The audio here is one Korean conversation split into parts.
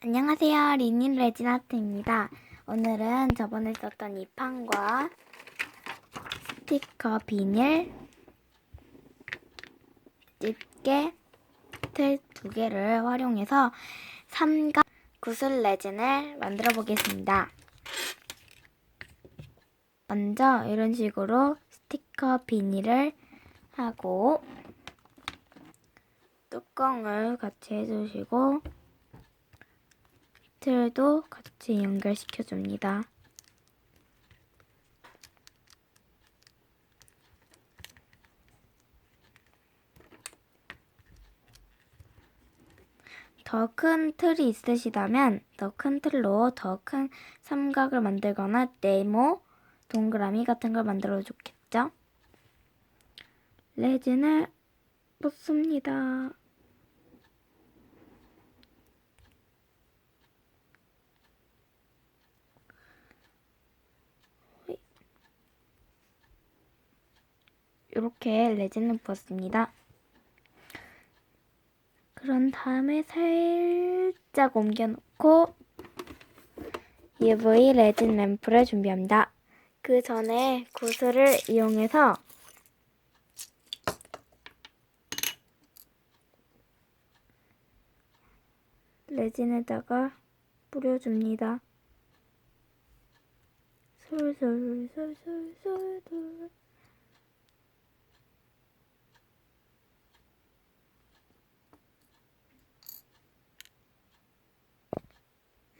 안녕하세요. 리닌 레진아트입니다. 오늘은 저번에 썼던 이 판과 스티커 비닐, 집게, 틀 두 개를 활용해서 삼각 구슬 레진을 만들어 보겠습니다. 먼저 이런 식으로 스티커 비닐을 하고 뚜껑을 같이 해주시고 틀도 같이 연결시켜 줍니다. 더 큰 틀이 있으시다면 더 큰 틀로 더 큰 삼각을 만들거나 네모, 동그라미 같은 걸 만들어 좋겠죠? 레진을 뽑습니다. 이렇게 레진을 부었습니다. 그런 다음에 살짝 옮겨놓고 UV 레진 램프를 준비합니다. 그 전에 구슬을 이용해서 레진에다가 뿌려줍니다. 솔솔솔솔솔솔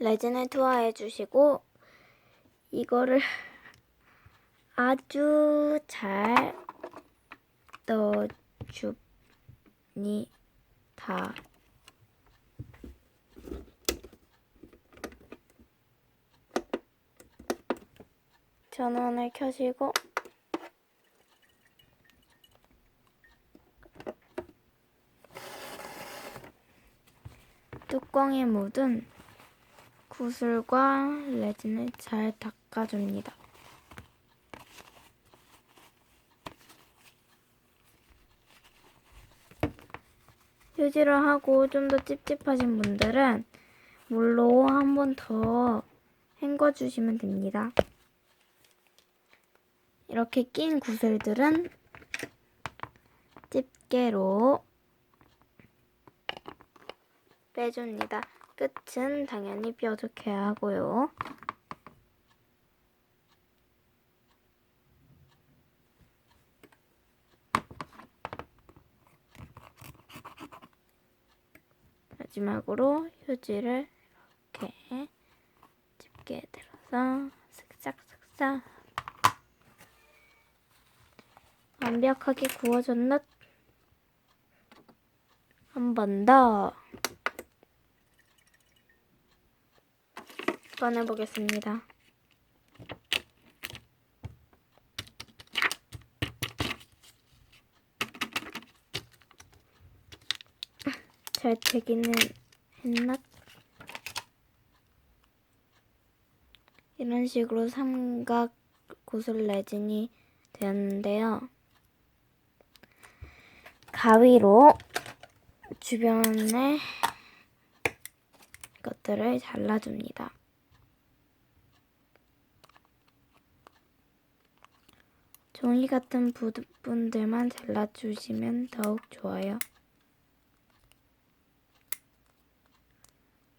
레진을 투하해 주시고 이거를 아주 잘 넣어줍니다. 전원을 켜시고 뚜껑에 묻은 구슬과 레진을 잘 닦아줍니다. 휴지를 하고 좀 더 찝찝하신 분들은 물로 한 번 더 헹궈주시면 됩니다. 이렇게 낀 구슬들은 집게로 빼줍니다. 끝은 당연히 뾰족해야 하고요. 마지막으로 휴지를 이렇게 집게 들어서 슥싹슥싹 완벽하게 구워졌나? 한 번 더. 꺼내보겠습니다. 잘 되기는 했나? 이런 식으로 삼각 구슬 레진이 되었는데요. 가위로 주변에 것들을 잘라줍니다. 종이 같은 부분들만 잘라주시면 더욱 좋아요.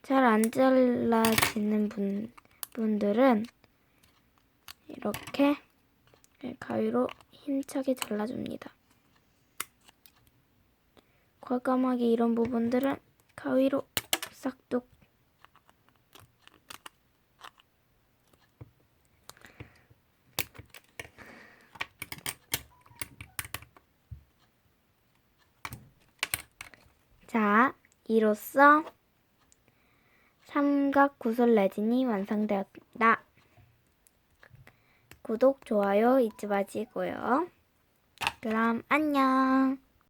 잘 안 잘라지는 분, 분들은 이렇게 가위로 힘차게 잘라줍니다. 과감하게 이런 부분들은 가위로 싹둑 자, 이로써 삼각 구슬 레진이 완성되었다. 구독, 좋아요 잊지 마시고요. 그럼 안녕.